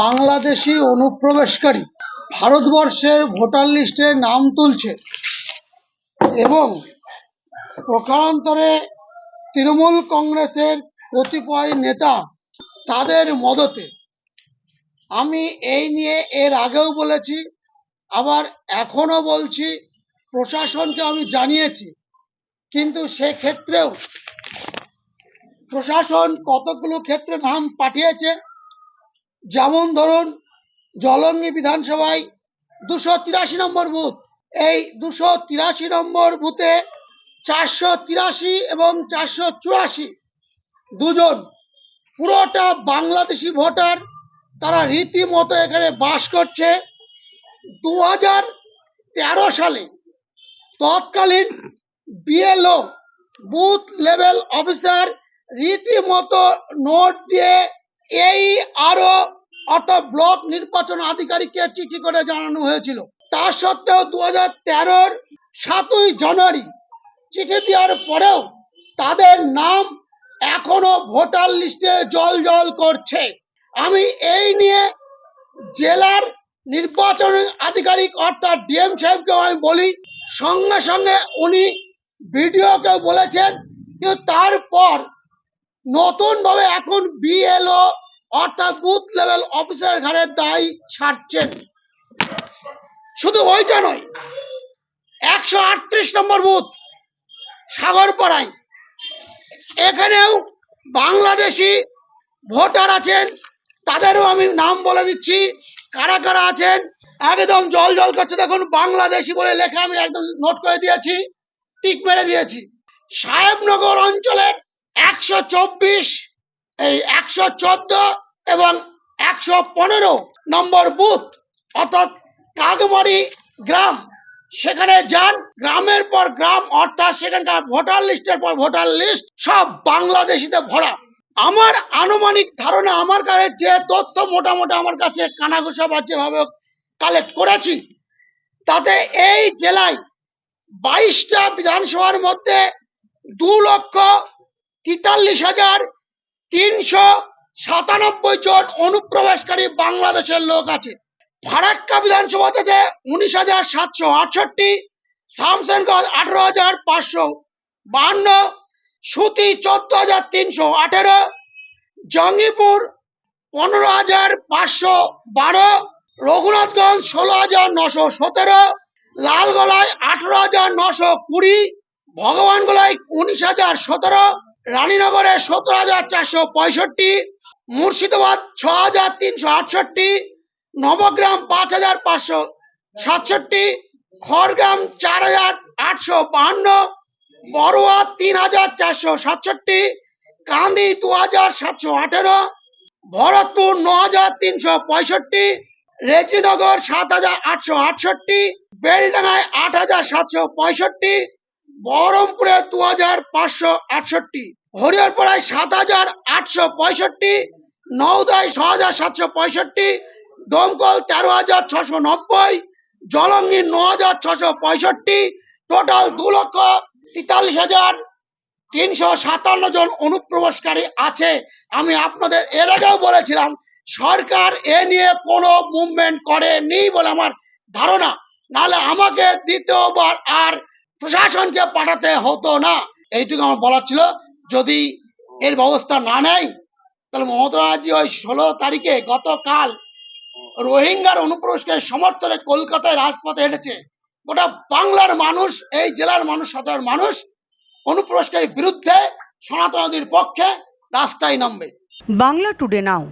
বাংলাদেশি অনুপ্রবেশকারী ভারতবর্ষের ভোটার লিস্টে নাম তুলছে এবং প্রকারান্তরে তৃণমূল কংগ্রেসের কতিপয় নেতা তাদের মদতে। আমি এই নিয়ে এর আগেও বলেছি, আবার এখনও বলছি, প্রশাসনকে আমি জানিয়েছি। কিন্তু সেক্ষেত্রেও প্রশাসন কতগুলো ক্ষেত্রে নাম পাঠিয়েছে যেমন ধরুন, জলঙ্গি বিধানসভায় দুশো তিরাশি নম্বর বুথ। এই দুশো তিরাশি নম্বর বুথে চারশো তিরাশি এবং চারশো চুরাশি দুজন পুরোটা বাংলাদেশি ভোটার। তারা রীতিমতো এখানে বাস করছে। দু হাজার তেরো সালে তৎকালীন বিএলও বুথ লেভেল অফিসার রীতিমতো নোট দিয়ে এই আরও অর্থাৎ ব্লক নির্বাচন আধিকারিককে চিঠি করে জানানো হয়েছিল। তা সত্ত্বেও দু হাজার তেরোর সাতই জানুয়ারি চিঠি দেওয়ার পরেও তাদের নাম এখনও ভোটার লিস্টে জল জল করছে। আমি এই নিয়ে জেলার নির্বাচন আধিকারিক অর্থাৎ ডিএম সাহেবকেও আমি বলি, সঙ্গে সঙ্গে উনি ভিডিওকে বলেছেন, কিন্তু তারপর নতুন ভাবে এখন বিএলও অর্থাৎ বুথ লেভেল অফিসার ঘাড়ের দায় ছাড়ছেন। শুধু ওইটা নয়, একশো আটত্রিশ নম্বর বুথ সাগরপাড়ায়। এখানেও বাংলাদেশি ভোটার আছেন, তাদেরও আমি নাম বলে দিচ্ছি, কারা কারা আছেন, একদম জল জল করছে। দেখুন, বাংলাদেশি বলে লেখা আমি একদম নোট করে দিয়েছি টিক মেরে দিয়েছি। সাহেবনগর অঞ্চলের একশো চব্বিশ এই একশো চোদ্দ এবং একশো পনেরো নম্বর বুথ, অর্থাৎ কাগমারি গ্রাম। সেখানে যান, গ্রামের পর গ্রাম, অর্থাৎ সেখানকার ভোটার লিস্টের পর ভোটার লিস্ট, সব বাংলাদেশিতে ভরা। আমার আনুমানিক ধারণা আমার কাছে যে তথ্য মোটামুটি আমার কাছে কানাঘুষা বা যেভাবে কালেক্ট করেছি, তাতে এই জেলায় বাইশটা বিধানসভার মধ্যে দু লক্ষ তেতাল্লিশ হাজার তিনশো সাতানব্বই জন অনুপ্রবেশকারী বাংলাদেশের লোক আছে। ফারাক্কা বিধানসভা থেকে উনিশ হাজার সাতশো আটষট্টি শামসেনগঞ্জ আঠারো হাজার পাঁচশো বান্ন, সুতি চোদ্দ হাজার তিনশো আঠেরো, জঙ্গিপুর পনেরো হাজার পাঁচশো বারো, রঘুনাথগঞ্জ ষোলো হাজার নশো সতেরো, লালগোলায় আঠারো হাজার নশো কুড়ি, ভগবানগোলায় উনিশ হাজার সতেরো রানীনগরে সতেরো হাজার চারশো পঁয়ষট্টি, মুর্শিদাবাদ ছ হাজার তিনশো আটষট্টি, নবগ্রাম পাঁচ হাজার পাঁচশো সাতষট্টি, খড়গ্রাম চার হাজার আটশো বাহান্ন, বড়ুয়া তিন হাজার চারশো সাতষট্টি, কান্দি দু হাজার সাতশো আঠেরো, ভরতপুর ন হাজার তিনশো পঁয়ষট্টি, রেজিনগর সাত হাজার আটশো আটষট্টি, বেলডাঙ্গায় আট হাজার সাতশো পঁয়ষট্টি বহরমপুরে দু হাজার পাঁচশো আটষট্টি হরিহরপাড়ায় সাত হাজার আটশো পঁয়ষট্টি, নওদায় ছ হাজার সাতশো পঁয়ষট্টি, দমকল তেরো হাজার ছশো নব্বই, জলঙ্গি ন হাজার ছশো পঁয়ষট্টি, টোটাল দু লক্ষ তেতাল্লিশ হাজার তিনশো সাতান্ন জন অনুপ্রবেশকারী আছে। আমি আপনাদের এর আগেও বলেছিলাম, সরকার এ নিয়ে কোনো মুভমেন্ট করেনি বলে আমার ধারণা। নাহলে আমাকে দ্বিতীয়বার আর প্রশাসনকে পাঠাতে হতো না, এইটুকু আমার বলার ছিল। যদি এর ব্যবস্থা না নেয়, তাহলে মমতা ব্যানার্জি ওই ষোলো তারিখে গতকাল রোহিঙ্গার অনুপ্রবেশকে সমর্থনে কলকাতায় রাজপথে হেঁটেছে। গোটা বাংলার মানুষ, এই জেলার মানুষ, সাধারণ মানুষ অনুপ্রবেশকারীর বিরুদ্ধে সনাতন নদীর পক্ষে রাস্তায় নামবে। Bangla today now.